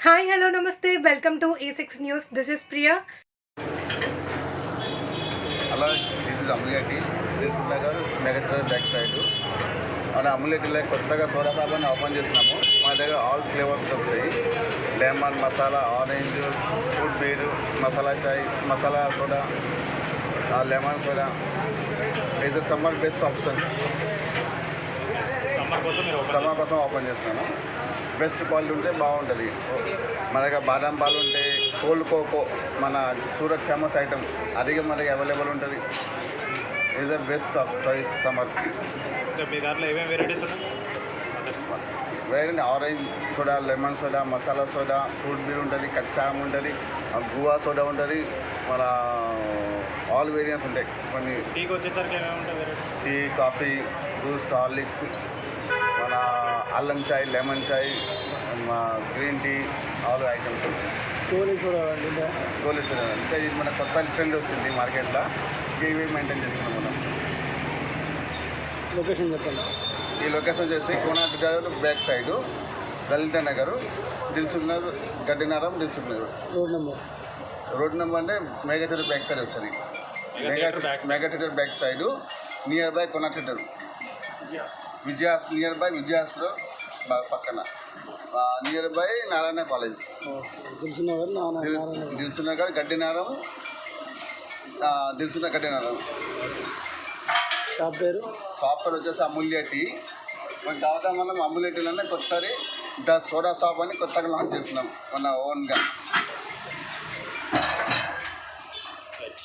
నమస్తే. Welcome to A six news. This is Priya. అలా this is అమ్ములేటి దిల్స్ నగర్ మెగస్టర్ బ్యాక్ సైడ్ మన అమ్ములేటిలో కొత్తగా సోడా సాబాన్ ఓపెన్ చేసినాము. మా దగ్గర ఆల్ ఫ్లేవర్స్ దొరుకుతాయి lemon masala orange fruit beer masala chai masala soda lemon soda is summer best option summer కోసం ఓపెన్ సమ్మర్ కోసం ఓపెన్ చేసినాము బెస్ట్ క్వాలిటీ ఉంటే బాగుంటుంది. మన దగ్గర బాదం పాలు ఉంటాయి కోల్డ్ కోకో మన సూరత్ ఫేమస్ ఐటమ్ అది మన దగ్గర అవైలబుల్ ఉంటుంది. Is the best of choice summer వేరే orange soda lemon soda masala soda fruit beer ఉంటుంది కచ్చామ్ ఉంటుంది గువా సోడా ఉంటుంది మన ఆల్ వేరియంట్స్ ఉంటాయి. కొన్ని టీకి వచ్చేసరికి టీ కాఫీ బూస్ట్ హార్లిక్స్ అల్లం చాయ్ లెమన్ చాయ్ మా గ్రీన్ టీ ఆల్ ఐటమ్స్ ఉంటాయి. కోలి కూడా అంటే ఇది మన కొత్త ట్రెండ్ వస్తుంది మార్కెట్లో. ఇవి మెయింటైన్ చేస్తున్నాం మనం. లొకేషన్ చెప్పండి. ఈ లొకేషన్ వచ్చేసి కోనాట్ బ్యాక్ సైడ్. దళిత Nagar Dilsukh Nagar Gaddiannaram Dilsukh Nagar road number. Road number అంటే మేఘా థియేటర్ బ్యాక్ సైడ్ వస్తుంది. Mega theatre back side. Near by Kona theatre Vijaya near by Vijaya hospital పక్కన. Near by Narayana college. తెలిసిన వారు నాన్న నారాయణ దిల్సు నగర్ గడ్డినారం ఆ, దిల్సు నగర్ గడ్డినారం షాప్ పేరు? Software వచ్చేసి అమూల్య టీ మన తర్వాత మనం అమూల్య టీలోనే కొత్తది ద సోడా షాప్ అని కొత్తగా లాంచ్ చేస్తున్నాం మన ఓన్గా. రైట్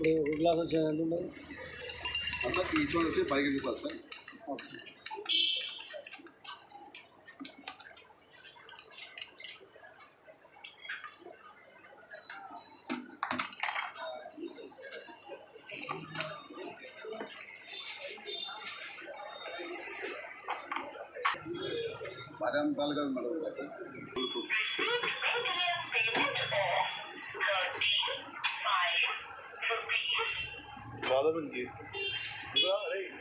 ఇప్పుడు ఒక గ్లాస్ వచ్చేది ఎంత ఉంటుంది అంతా ఈచ్ వన్ వచ్చి పదిహేను రూపాయలు సార్ ఓకే బాదం పాలు కూడా మనం sir Bağla bilgiyi. Bu da hey.